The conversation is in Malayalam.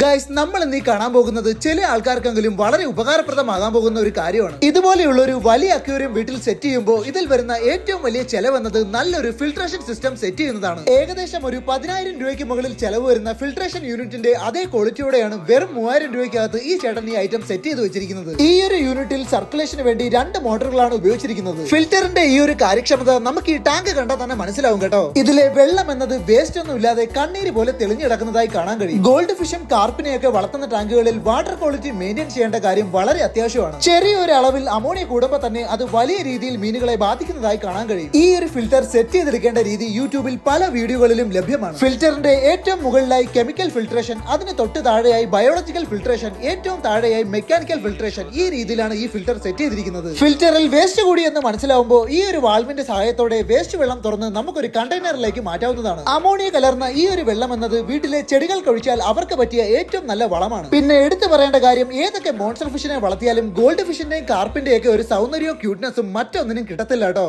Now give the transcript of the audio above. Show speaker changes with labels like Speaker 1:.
Speaker 1: ഗൈസ് നമ്മൾ ഈ കാണാൻ പോകുന്നത് ചില ആൾക്കാർക്കെങ്കിലും വളരെ ഉപകാരപ്രദമാകാൻ പോകുന്ന ഒരു കാര്യമാണ്. ഇതുപോലെയുള്ള ഒരു വലിയ അക്വേറിയം വീട്ടിൽ സെറ്റ് ചെയ്യുമ്പോൾ ഇതിൽ വരുന്ന ഏറ്റവും വലിയ ചെലവെന്നത് നല്ലൊരു ഫിൽട്രേഷൻ സിസ്റ്റം സെറ്റ് ചെയ്യുന്നതാണ്. ഏകദേശം ഒരു പതിനായിരം രൂപയ്ക്ക് മുകളിൽ ചെലവ് വരുന്ന ഫിൽട്രേഷൻ യൂണിറ്റിന്റെ അതേ ക്വാളിറ്റിയോടെയാണ് വെറും മൂവായിരം രൂപയ്ക്കകത്ത് ഈ ചേട്ടൻ ഈ ഐറ്റം സെറ്റ് ചെയ്ത് വെച്ചിരിക്കുന്നത്. ഈ ഒരു യൂണിറ്റിൽ സർക്കുലേഷന് വേണ്ടി രണ്ട് മോട്ടോറുകളാണ് ഉപയോഗിച്ചിരിക്കുന്നത്. ഫിൽറ്ററിന്റെ ഈ ഒരു കാര്യക്ഷമത നമുക്ക് ഈ ടാങ്ക് കണ്ടാൽ തന്നെ മനസ്സിലാവും കേട്ടോ. ഇതിലെ വെള്ളം എന്നത് വേസ്റ്റ് ഒന്നും ഇല്ലാതെ കണ്ണീര് പോലെ തെളിഞ്ഞു കിടക്കുന്നതായി കാണാൻ കഴിയും. ഗോൾഡ് ഫിഷും കാർപ്പിനെയൊക്കെ വളർത്തുന്ന ടാങ്കുകളിൽ വാട്ടർ ക്വാളിറ്റി മെയിന്റെയിൻ ചെയ്യേണ്ട കാര്യം വളരെ അത്യാവശ്യമാണ്. ചെറിയൊരു അളവിൽ അമോണിയ കൂടുമ്പോൾ തന്നെ അത് വലിയ രീതിയിൽ മീനുകളെ ബാധിക്കുന്നതായി കാണാൻ കഴിയും. ഈ ഒരു ഫിൽറ്റർ സെറ്റ് ചെയ്തെടുക്കേണ്ട രീതി യൂട്യൂബിൽ പല വീഡിയോകളിലും ലഭ്യമാണ്. ഫിൽറ്ററിന്റെ ഏറ്റവും മുകളിലായി കെമിക്കൽ ഫിൽട്രേഷൻ അതിന് തൊട്ട് താഴെയായി ബയോളജിക്കൽ ഫിൽട്രേഷൻ ഏറ്റവും താഴെയായി മെക്കാനിക്കൽ ഫിൽട്രേഷൻ ഈ രീതിയിലാണ് ഈ ഫിൽറ്റർ സെറ്റ് ചെയ്തിരിക്കുന്നത്. ഫിൽറ്ററിൽ വേസ്റ്റ് കൂടി എന്ന് മനസ്സിലാവുമ്പോൾ ഈ ഒരു വാൾവിന്റെ സഹായത്തോടെ വേസ്റ്റ് വെള്ളം തുറന്ന് നമുക്കൊരു കണ്ടെയ്നറിലേക്ക് മാറ്റാവുന്നതാണ്. അമോണിയ കലർന്ന ഈ ഒരു വെള്ളം എന്നത് വീട്ടിലെ ചെടികൾ കഴിച്ചാൽ അവർക്ക് പറ്റിയ ഏറ്റവും നല്ല വളമാണ്. പിന്നെ എടുത്തു പറയേണ്ട കാര്യം ഏതൊക്കെ മോൺസ്റ്റർ ഫിഷിനെ വളർത്തിയാലും ഗോൾഡ് ഫിഷിന്റെയും കാർപ്പിന്റെയും ഒക്കെ ഒരു സൗന്ദര്യവും ക്യൂട്ട്നെസ്സും മറ്റൊന്നിനും കിട്ടത്തില്ല കേട്ടോ